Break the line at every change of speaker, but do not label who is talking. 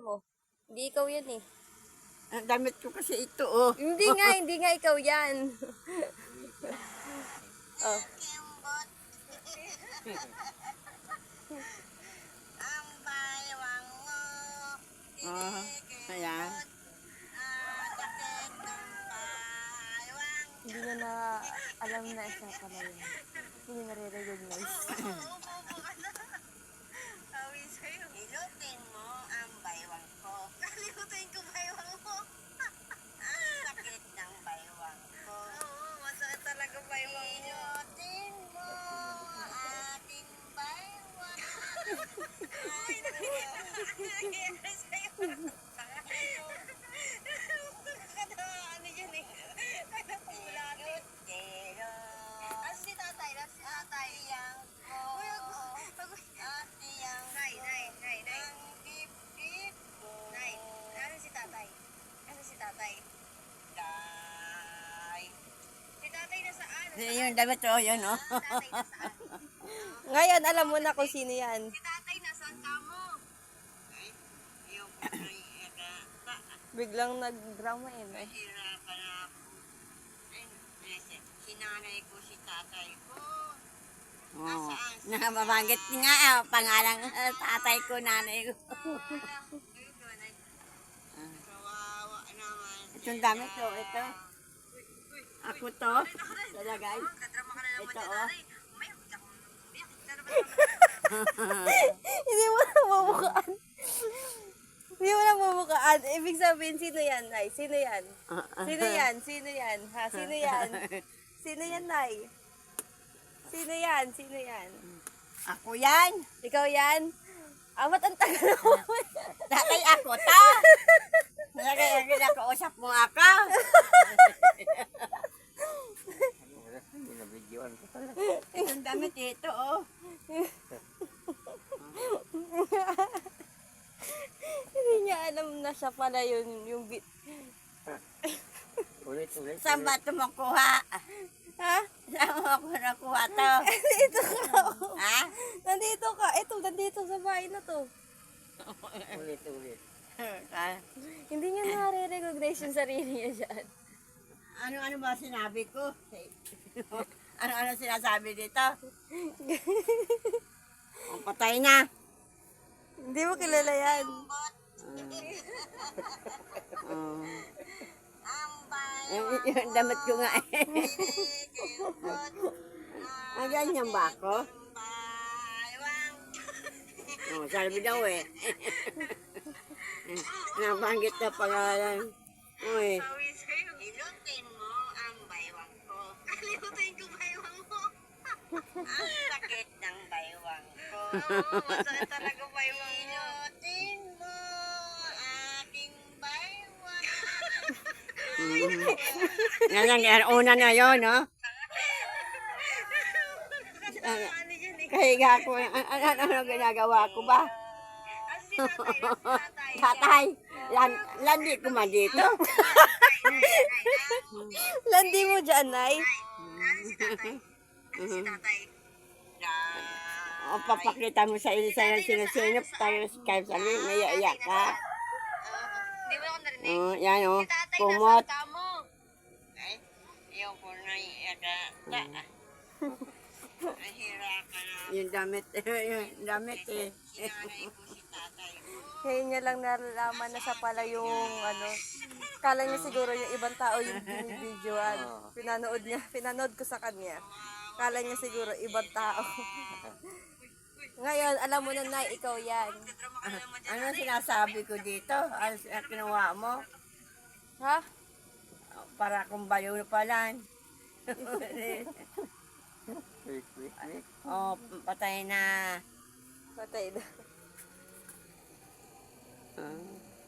mo. Hindi ikaw yan eh.
Ang damit ko kasi ito, oh.
Hindi nga, hindi nga ikaw yan. oh.
Oh, ayan.
Hindi niya na alam na isa pala yun. Hindi niya nare-recognize.
Yung damit, oh, yun, oh.
Nasaan?
Ngayon, alam mo na kung sino yan.
Si tatay nasaan ka mo?
Biglang nag-drama eh. no?
Ay, nasa, sinanay ko si tatay ko.
Oh. Nakababanggit nga, ah, pangalan uh, tatay ko, nanay ko.
Kawawa naman.
Itong damit, oh, ito. Ako to,
naman
Ito, oh.
Hindi mo na mabukaan. Hindi mo na mabukaan. Ibig sabihin, sino yan, Nay? Sino yan? Sino yan? Sino yan? Ha? Sino yan? Sino yan, Nay? Sino yan? Sino yan?
Ako yan.
Ikaw yan? Amat ang tagal mo.
Tatay ako ta. Kinakausap mo ako. Itong damit ito, oh.
Hindi niya alam na siya pala yun. Yung bit.
Ulit, ulit.
Saan ba ito makuha?
Ha?
Saan mo ako nakuha to?
Nandito ka.
Ha?
Nandito ka. Ito, nandito sa bahay na to.
Ulit, ulit.
Hindi niya nare-recognize yung sarili niya dyan.
Ano-ano ba sinabi ko? Ano-ano sinasabi dito? Ang patay na.
Hindi mo kilala yan.
Oh. Yung, yung damit ko nga eh. Ang ganyan ba ako? Oh, sabi daw eh. Nabanggit na pangalan. Uy.
Masakit talaga baywang mo. Ilutin mo ating baywang.
Yan yan, una na yun, no?
Ano yun eh?
Kahiga ko. Ano, ano, ano ginagawa ko ba?
Tatay?
Lan, landi ko man dito.
Landi mo dyan, Nay.
Ano si tatay? Ano si tatay?
O, papakita mo sa isa ng sinusinop tayo sa Skype sa amin, may iyak ka.
Hindi mo ako narinig.
Oh, yan o, kumot.
ka? Ay, yung po na iyaga. Ta. Nahirapan na.
Yung damit, yung damit eh.
Sinanay ko si tatay ko.
Ngayon niya lang nalalaman na siya pala yung ano. Kala niya siguro yung ibang tao yung binibidyoan. Pinanood niya, pinanood ko sa kanya. Kala niya siguro ibang tao. Ngayon, alam mo na na ikaw yan.
Na.
Ano sinasabi ko dito? Ano kinuha mo?
Ha?
Para kung bayo pa lang.
Wait, wait, wait.
oh, patay na.
Patay na.
Ah.